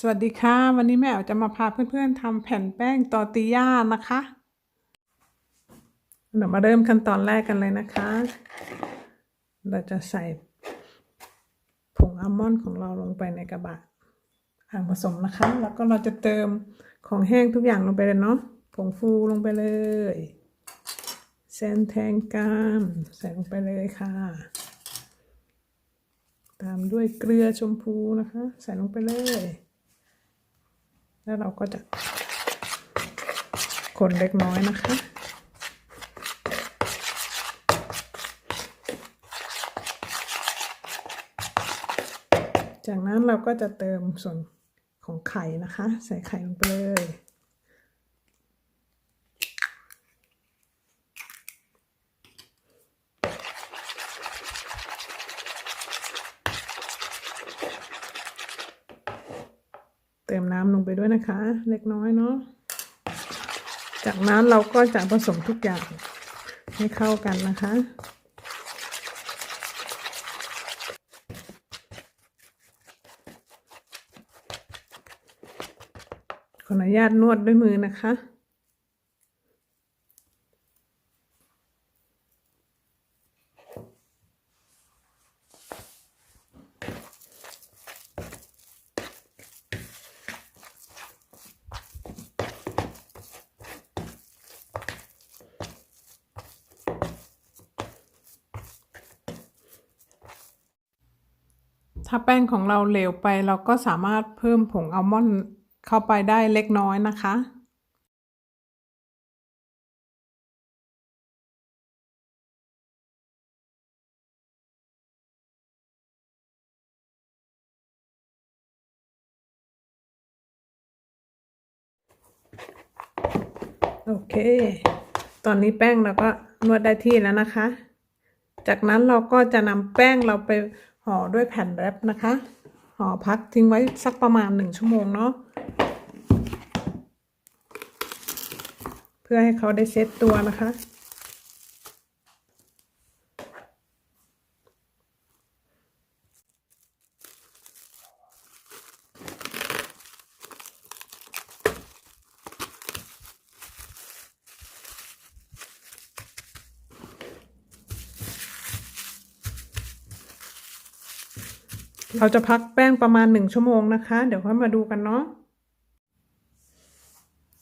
สวัสดีค่ะ วันนี้แม่แอ๋วจะมาพาเพื่อนๆทำแผ่นแป้งตอร์ติญ่านะคะเดี๋ยวมาเริ่มขั้นตอนแรกกันเลยนะคะ เราจะใส่ผงอัลมอนด์ของเราลงไปในกระบะอ่างผสมนะคะ แล้วก็เราจะเติมของแห้งทุกอย่างลงไปเลยเนาะผงฟูลงไปเลยเส้นแทงกามใส่ลงไปเลยค่ะ ตามด้วยเกลือชมพูนะคะ ใส่ลงไปเลย แล้วเราก็จะคนเล็กน้อยนะคะ จากนั้นเราก็จะเติมส่วนของไข่นะคะ ใส่ไข่ลงไปเลย ติมน้ำลงไปด้วยนะคะ เล็กน้อยเนาะ จากนั้นเราก็จะผสมทุกอย่างให้เข้ากันนะคะ ขออนุญาตนวดด้วยมือนะคะ ถ้าแป้งของเราเหลวไปเราก็สามารถเพิ่มผงอัลมอนด์เข้าไปได้เล็กน้อยนะคะ โอเค ตอนนี้แป้งเราก็นวดได้ที่แล้วนะคะ จากนั้นเราก็จะนำแป้งเราไป ห่อด้วยแผ่นแรปนะคะ ห่อพักทิ้งไว้สักประมาณหนึ่งชั่วโมงเนาะเพื่อให้เขาได้เซ็ตตัวนะคะ เราจะพักแป้งประมาณหนึ่งชั่วโมงนะคะ เดี๋ยวค่อยมาดูกันเนาะ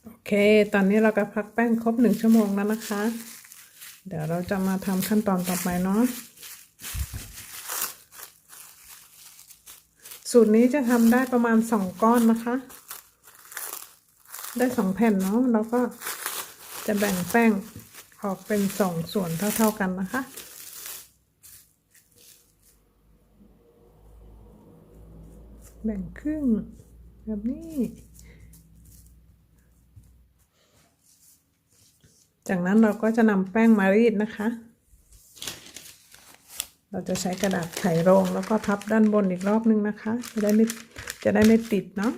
โอเค ตอนนี้เราก็พักแป้งครบหนึ่งชั่วโมงแล้วนะคะ เดี๋ยวเราจะมาทำขั้นตอนต่อไปเนาะสูตรนี้จะทำได้ประมาณสองก้อนนะคะ ได้สองแผ่นเนาะแล้วก็จะแบ่งแป้งออกเป็นสองส่วนเท่า ๆกันนะคะ แบ่งครึ่งแบบนี้ จากนั้นเราก็จะนำแป้งมารีดนะคะ เราจะใช้กระดาษไขโรงแล้วก็พับด้านบนอีกรอบนึงนะคะ จะได้ไม่จะได้ไม่ติดเนาะ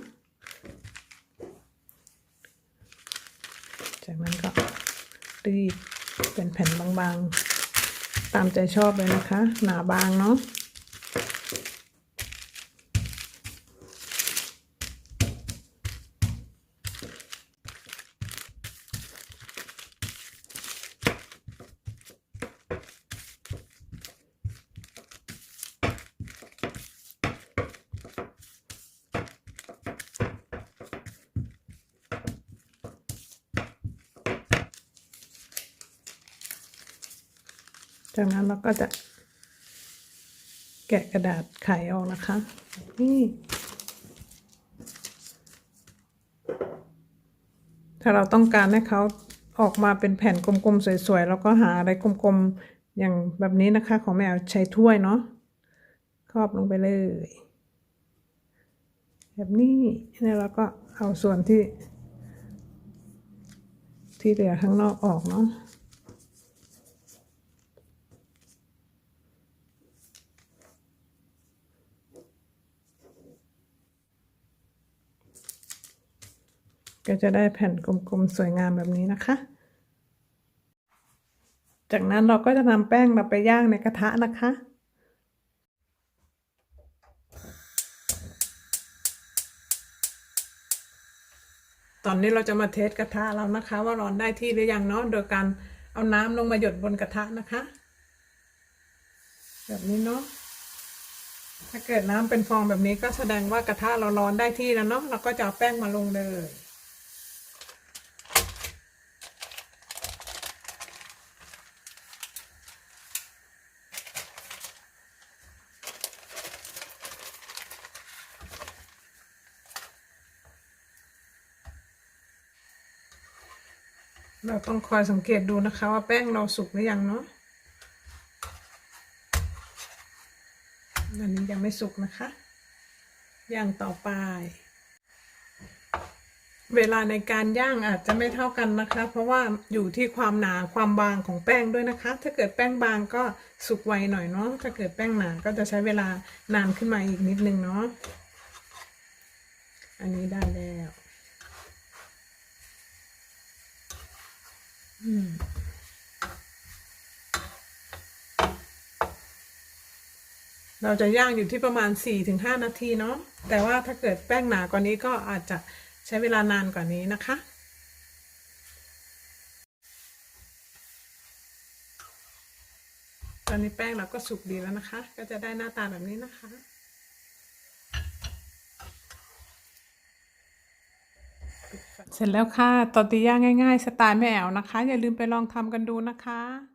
จากนั้นก็รีดเป็นแผ่นบางๆ ตามใจชอบเลยนะคะ หนาบางเนาะ จากนั้นเราก็จะแกะกระดาษไขออกนะคะ นี่ ถ้าเราต้องการให้เขาออกมาเป็นแผ่นกลมๆสวยๆ แล้วก็หาอะไรกลมๆ อย่างแบบนี้นะคะ ของแม่ใช้ถ้วยเนาะครอบลงไปเลย แบบนี้แล้วเราก็เอาส่วนที่ ที่เหลือข้างนอกออกเนาะ ก็จะได้แผ่นกลมๆสวยงามแบบนี้นะคะ จากนั้นเราก็จะนำแป้งเราไปย่างในกระทะนะคะตอนนี้เราจะมาเทสกระทะเรานะคะ ว่าร้อนได้ที่หรือยังเนาะโดยการเอาน้ำลงมาหยดบนกระทะนะคะ แบบนี้เนาะถ้าเกิดน้ำเป็นฟองแบบนี้ก็แสดงว่ากระทะเราร้อนได้ที่แล้วเนาะเราก็จะเอาแป้งมาลงเลย เราต้องคอยสังเกตดูนะคะว่าแป้งเราสุกหรือยังเนาะอันนี้ยังไม่สุกนะคะ อย่างต่อไป เวลาในการย่างอาจจะไม่เท่ากันนะคะ เพราะว่าอยู่ที่ความหนาความบางของแป้งด้วยนะคะ ถ้าเกิดแป้งบางก็สุกไวหน่อยเนาะ ถ้าเกิดแป้งหนาก็จะใช้เวลานานขึ้นมาอีกนิดนึงเนาะ อันนี้ได้แล้ว อืม เราจะย่างอยู่ที่ประมาณ 4-5 นาทีเนาะ แต่ว่าถ้าเกิดแป้งหนากว่านี้ก็อาจจะใช้เวลานานกว่านี้นะคะ ตอนนี้แป้งเราก็สุกดีแล้วนะคะ ก็จะได้หน้าตาแบบนี้นะคะ เสร็จแล้วค่ะตอร์ติย่าง่าย ๆ สไตล์แม่แอ๋วนะคะ อย่าลืมไปลองทำกันดูนะคะ